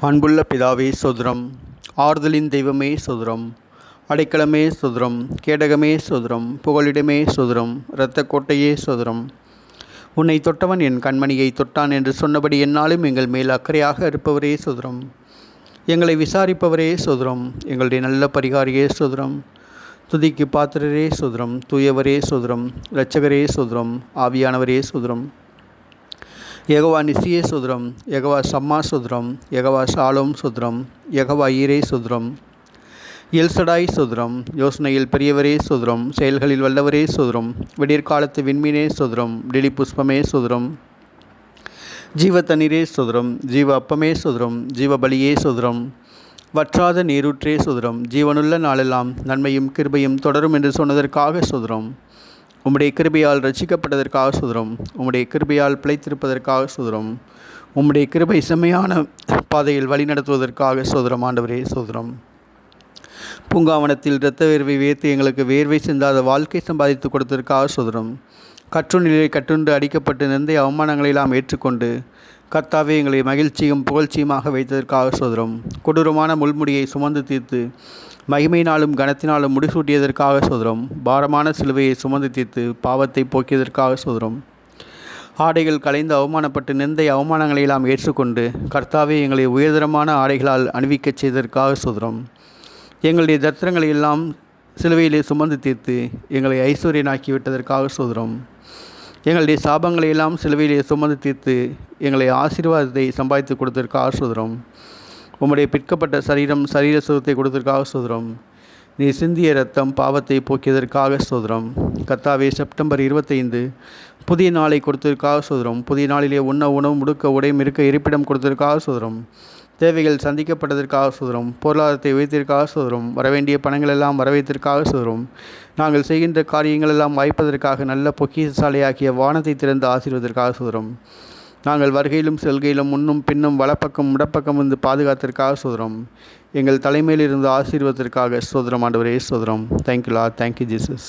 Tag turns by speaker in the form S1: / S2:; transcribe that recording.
S1: அன்புள்ள பிதாவே சோதரம் ஆறுதலின் தெய்வமே சோதரம் அடைக்கலமே சோதரம் கேடகமே சோதரம் புகலிடமே சோதரம் இரத்த கோட்டையே சோதரம். உன்னை தொட்டவன் என் கண்மணியை தொட்டான் என்று சொன்னபடி என்னாலும் எங்கள் மேல் அக்கறையாக இருப்பவரே சோதரம். எங்களை விசாரிப்பவரே சோதரம் எங்களுடைய நல்ல பரிகாரியே சோதரம். துதிக்கு பாத்திரரே சோதரம் தூயவரே சோதரம் இரட்சகரே சோதரம் ஆவியானவரே சோதரம். எகவா நிசியே சுதிரம் எகவா சம்மா சுதிரம் எகவா சாலோம் சுதிரம் எகவா ஈரே சுதிரம் எல்சடாய் சுதிரம் யோசனையில் பெரியவரே சுதிரம் செயல்களில் வல்லவரே சுதிரம் விடியற்காலத்து விண்மீனே சுதிரம் டிலி புஷ்பமே சுதிரம் ஜீவ தண்ணீரே சுதிரம் ஜீவ அப்பமே சுதிரம் ஜீவ பலியே சுதிரம் வற்றாத நீரூற்றே சுதிரம் ஜீவனுள்ள நாளெல்லாம் நன்மையும் கிருபையும் தொடரும் என்று சொன்னதற்காக சுதிரம் உம்முடைய கிருபையால் ரசிக்கப்பட்டதற்காக சுதரும் உம்முடைய கிருபையால் பிழைத்திருப்பதற்காக சுதரும் உம்முடைய கிருபை செம்மையான பாதையில் வழிநடத்துவதற்காக சோதரம் ஆண்டவரே சோதரம் பூங்காவனத்தில் இரத்த வேர்வை வேர்த்து எங்களுக்கு வேர்வை சிந்தாத வாழ்க்கை சம்பாதித்து கொடுத்ததற்காக சோதரம் கற்று நிலையை கட்டுண்டு அடிக்கப்பட்டு நிந்தை அவமானங்களை எல்லாம் ஏற்றுக்கொண்டு கர்த்தாவே எங்களை மகிழ்ச்சியும் புகழ்ச்சியுமாக வைத்ததற்காக சோதரம். கொடூரமான முள்முடியை சுமந்து தீர்த்து மகிமையினாலும் கனத்தினாலும் முடிசூட்டியதற்காக சோதரம். பாரமான சிலுவையை சுமந்து தீர்த்து பாவத்தை போக்கியதற்காக சோதரம். ஆடைகள் கலைந்து அவமானப்பட்டு நிந்தை அவமானங்களை எல்லாம் ஏற்றுக்கொண்டு கர்த்தாவே எங்களை உயர்தரமான ஆடைகளால் அணிவிக்கச் செய்ததற்காக சோதரம். எங்களுடைய தத்திரங்களை எல்லாம் சிலுவையிலே சுமந்து தீர்த்து எங்களை ஐஸ்வர்யனாக்கி விட்டதற்காக சோதரம். எங்களுடைய சாபங்களை எல்லாம் சிலுவையிலே சுமந்து தீர்த்து எங்களை ஆசீர்வாதத்தை சம்பாதித்து கொடுத்ததற்காக சோதரம் உம்முடைய பிற்கப்பட்ட சரீரம் சரீர சுகத்தை கொடுத்ததற்காக சோதரம் நீ சிந்திய ரத்தம் பாவத்தை போக்கியதற்காக சோதரம் கத்தாவே செப்டம்பர் இருபத்தைந்து புதிய நாளை கொடுத்ததற்காக சோதரம் புதிய நாளிலே உண்ண உணவு முடுக்க உடையும் இருக்க இருப்பிடம் கொடுத்ததற்காக சோதரம் தேவைகள் சந்திக்கப்பட்டதற்காக சுதரும் பொருளாதாரத்தை உயர்த்திற்காக சுதரும் வரவேண்டிய பணங்கள் எல்லாம் வரவேற்றிற்காக சுதரும் நாங்கள் செய்கின்ற காரியங்கள் எல்லாம் வாய்ப்பதற்காக நல்ல பொக்கிசாலையாகிய வானத்தை திறந்து ஆசீர்வதற்காக சுதரும் நாங்கள் வருகையிலும் செல்கையிலும் முன்னும் பின்னும் வலப்பக்கம் முடப்பக்கம் வந்து பாதுகாத்திற்காக சுதரும் எங்கள் தலைமையில் இருந்து ஆசீர்வதற்காக சோதரம் ஆண்டவரே சோதரம் தேங்க்யூலா தேங்க்யூ ஜீசஸ்